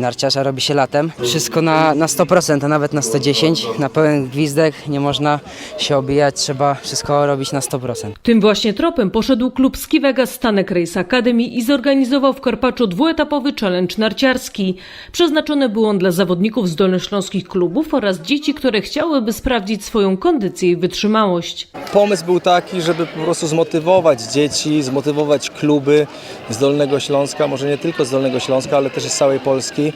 Narciarza robi się latem. Wszystko na, na 100%, a nawet na 110. Na pełen gwizdek nie można się obijać, trzeba wszystko robić na 100%. Tym właśnie tropem poszedł klub Skiwega Stanek Race Academy i zorganizował w Karpaczu dwuetapowy challenge narciarski. Przeznaczony był on dla zawodników z dolnośląskich klubów oraz dzieci, które chciałyby sprawdzić swoją kondycję i wytrzymałość. Pomysł był taki, żeby po prostu zmotywować dzieci, zmotywować kluby z Dolnego Śląska, może nie tylko z Dolnego Śląska, ale też z całej Polski,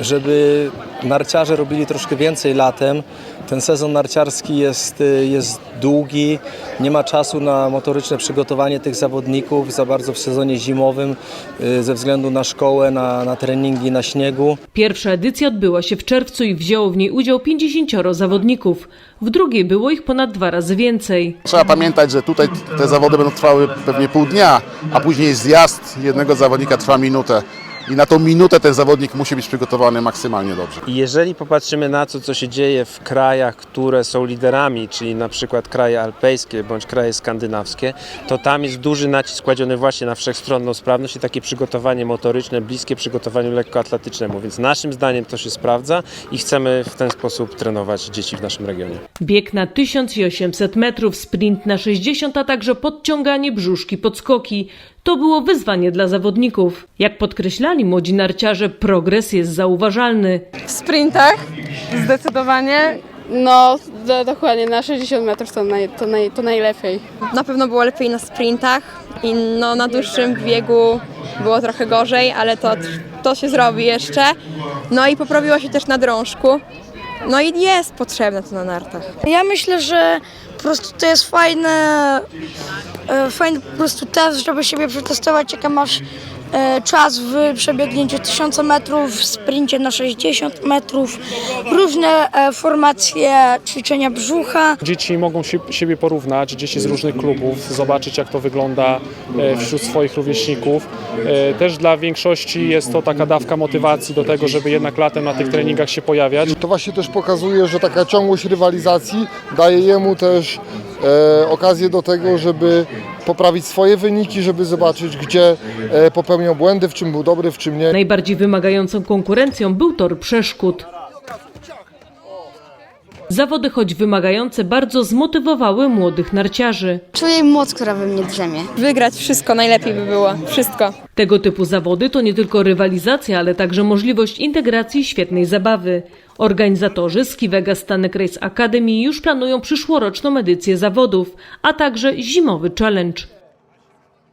żeby narciarze robili troszkę więcej latem. Ten sezon narciarski jest, y, jest długi, nie ma czasu na motoryczne przygotowanie tych zawodników za bardzo w sezonie zimowym y, ze względu na szkołę, na, na treningi na śniegu. Pierwsza edycja odbyła się w czerwcu i wzięło w niej udział 50 zawodników. W drugiej było ich ponad dwa razy więcej. Trzeba pamiętać, że tutaj te zawody będą trwały pewnie pół dnia, a później zjazd jednego zawodnika trwa minutę. I na tą minutę ten zawodnik musi być przygotowany maksymalnie dobrze. Jeżeli popatrzymy na to, co się dzieje w krajach, które są liderami, czyli na przykład kraje alpejskie bądź kraje skandynawskie, to tam jest duży nacisk kładziony właśnie na wszechstronną sprawność i takie przygotowanie motoryczne bliskie przygotowaniu lekkoatletycznemu. Więc naszym zdaniem to się sprawdza i chcemy w ten sposób trenować dzieci w naszym regionie. Bieg na 1800 metrów, sprint na 60, a także podciąganie brzuszki pod skoki. To było wyzwanie dla zawodników. Jak podkreślali młodzi narciarze, progres jest zauważalny. W sprintach zdecydowanie. No, do, dokładnie, na 60 metrów to, naj, to, naj, to najlepiej. Na pewno było lepiej na sprintach i no, na dłuższym biegu było trochę gorzej, ale to, to się zrobi jeszcze. No i poprawiło się też na drążku. No i jest potrzebne to na nartach. Ja myślę, że po prostu to jest fajne, e, fajny po prostu test, żeby siebie przetestować, jaki masz czas w przebiegnięciu 1000 metrów, w sprincie na 60 metrów, różne e, formacje ćwiczenia brzucha. Dzieci mogą się, siebie porównać, dzieci z różnych klubów, zobaczyć jak to wygląda e, wśród swoich rówieśników. E, Też dla większości jest to taka dawka motywacji do tego, żeby jednak latem na tych treningach się pojawiać. To właśnie też pokazuje, że taka ciągłość rywalizacji daje jemu też e, okazję do tego, żeby poprawić swoje wyniki, żeby zobaczyć, gdzie e, błędy, w czym był dobry, w czym nie. Najbardziej wymagającą konkurencją był tor przeszkód. Zawody, choć wymagające, bardzo zmotywowały młodych narciarzy. Czuję moc, która we mnie drzemie. Wygrać wszystko najlepiej by było. Wszystko. Tego typu zawody to nie tylko rywalizacja, ale także możliwość integracji świetnej zabawy. Organizatorzy z Kiwega Stanek Race Academy już planują przyszłoroczną edycję zawodów, a także zimowy challenge.